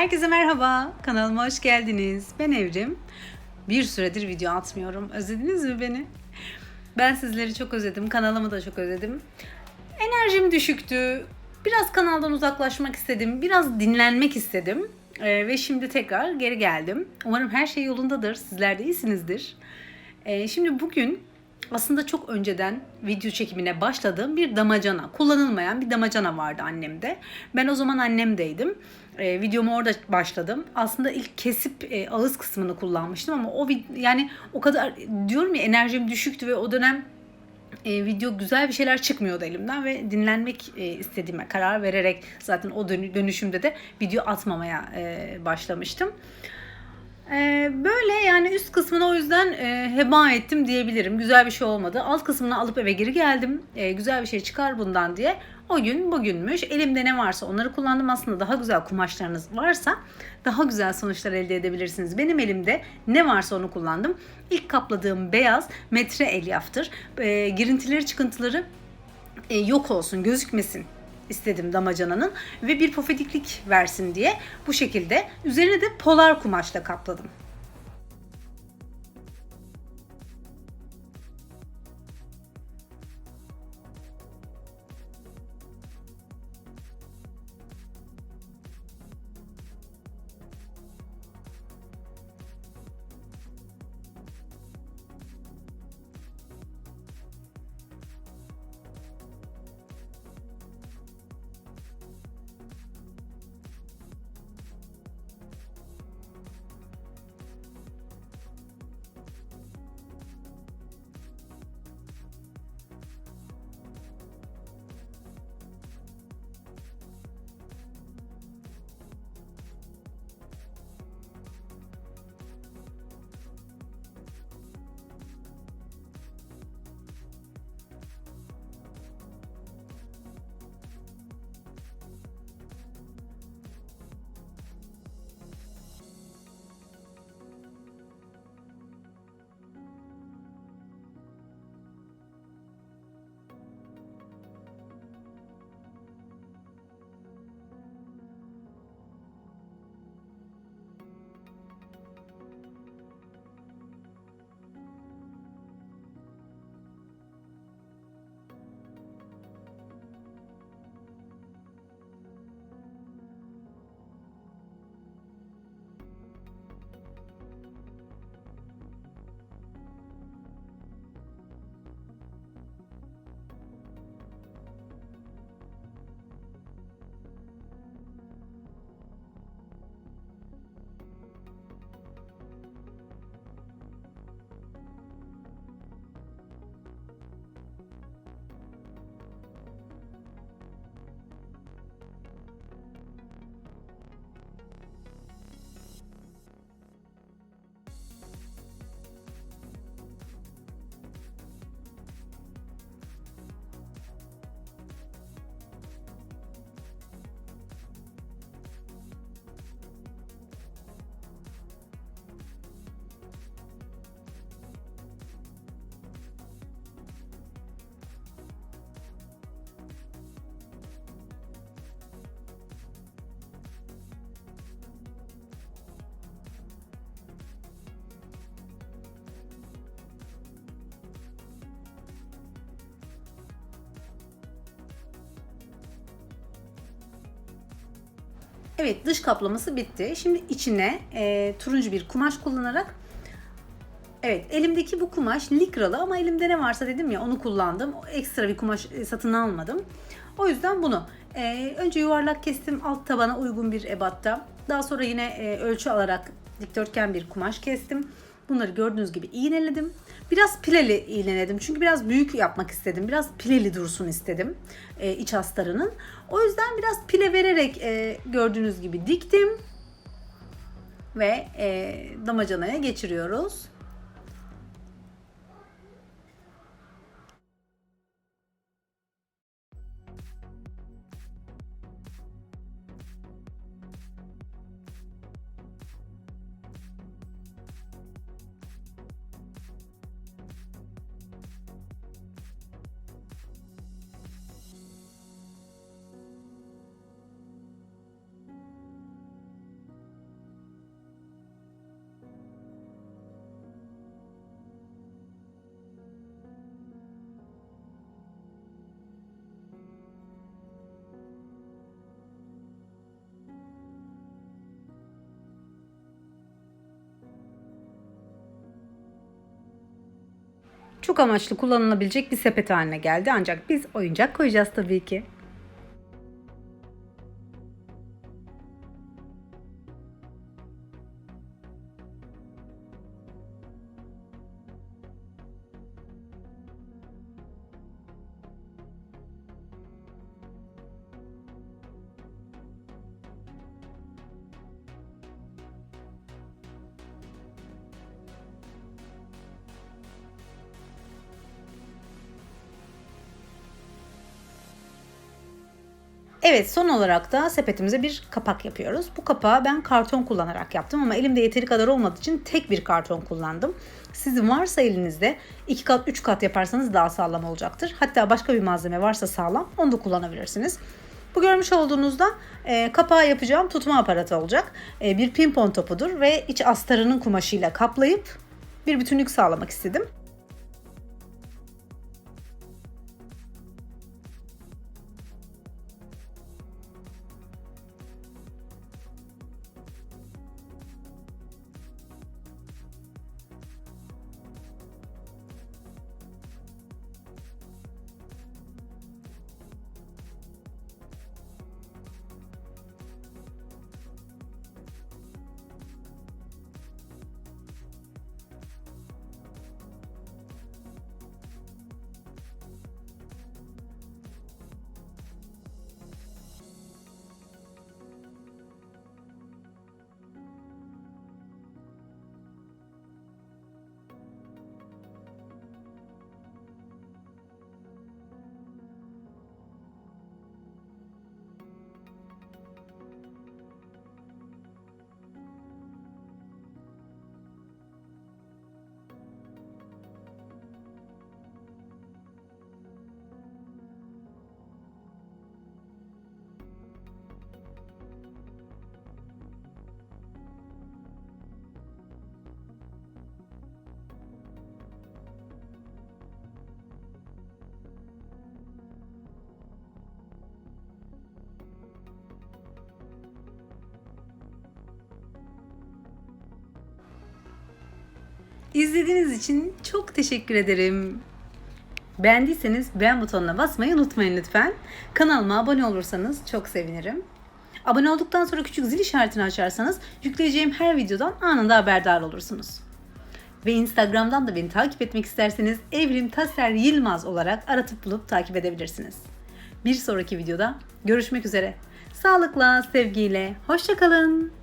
Herkese merhaba. Kanalıma hoş geldiniz. Ben Evrim. Bir süredir video atmıyorum. Özlediniz mi beni? Ben sizleri çok özledim. Kanalımı da çok özledim. Enerjim düşüktü. Biraz kanaldan uzaklaşmak istedim. Biraz dinlenmek istedim. Ee, ve şimdi tekrar geri geldim. Umarım her şey yolundadır. Sizler de iyisinizdir. Ee, şimdi bugün aslında çok önceden video çekimine başladığım bir damacana, kullanılmayan bir damacana vardı annemde. Ben o zaman annemdeydim. Ee, videomu orada başladım. Aslında ilk kesip e, ağız kısmını kullanmıştım ama o yani o kadar diyorum ya enerjim düşüktü ve o dönem e, video güzel bir şeyler çıkmıyordu elimden ve dinlenmek e, istediğime karar vererek zaten o dönü- dönüşümde de video atmamaya e, başlamıştım. Ee, böyle yani üst kısmını o yüzden e, heba ettim diyebilirim. Güzel bir şey olmadı. Alt kısmını alıp eve geri geldim. E, güzel bir şey çıkar bundan diye. O gün bugünmüş. Elimde ne varsa onları kullandım. Aslında daha güzel kumaşlarınız varsa daha güzel sonuçlar elde edebilirsiniz. Benim elimde ne varsa onu kullandım. İlk kapladığım beyaz metre elyaftır. E, girintileri çıkıntıları e, yok olsun, gözükmesin istedim damacananın ve bir pofidiklik versin diye bu şekilde üzerine de polar kumaşla kapladım. Evet dış kaplaması bitti. Şimdi içine e, turuncu bir kumaş kullanarak Evet elimdeki bu kumaş likralı ama elimde ne varsa dedim ya onu kullandım. Ekstra bir kumaş e, satın almadım. O yüzden bunu e, önce yuvarlak kestim alt tabana uygun bir ebatta. Daha sonra yine e, ölçü alarak dikdörtgen bir kumaş kestim. Bunları gördüğünüz gibi iğneledim. Biraz pileli iğneledim. Çünkü biraz büyük yapmak istedim. Biraz pileli dursun istedim e, iç astarının. O yüzden biraz pile vererek e, gördüğünüz gibi diktim. Ve e, damacanaya geçiriyoruz. Amaçlı kullanılabilecek bir sepet haline geldi ancak biz oyuncak koyacağız tabii ki. Evet son olarak da sepetimize bir kapak yapıyoruz. Bu kapağı ben karton kullanarak yaptım ama elimde yeteri kadar olmadığı için tek bir karton kullandım. Sizin varsa elinizde 2 kat 3 kat yaparsanız daha sağlam olacaktır. Hatta başka bir malzeme varsa sağlam onu da kullanabilirsiniz. Bu görmüş olduğunuzda e, kapağı yapacağım tutma aparatı olacak. E, bir pimpon topudur ve iç astarının kumaşıyla kaplayıp bir bütünlük sağlamak istedim. İzlediğiniz için çok teşekkür ederim. Beğendiyseniz beğen butonuna basmayı unutmayın lütfen. Kanalıma abone olursanız çok sevinirim. Abone olduktan sonra küçük zil işaretini açarsanız yükleyeceğim her videodan anında haberdar olursunuz. Ve Instagram'dan da beni takip etmek isterseniz Evrim Taser Yılmaz olarak aratıp bulup takip edebilirsiniz. Bir sonraki videoda görüşmek üzere. Sağlıkla, sevgiyle, hoşçakalın.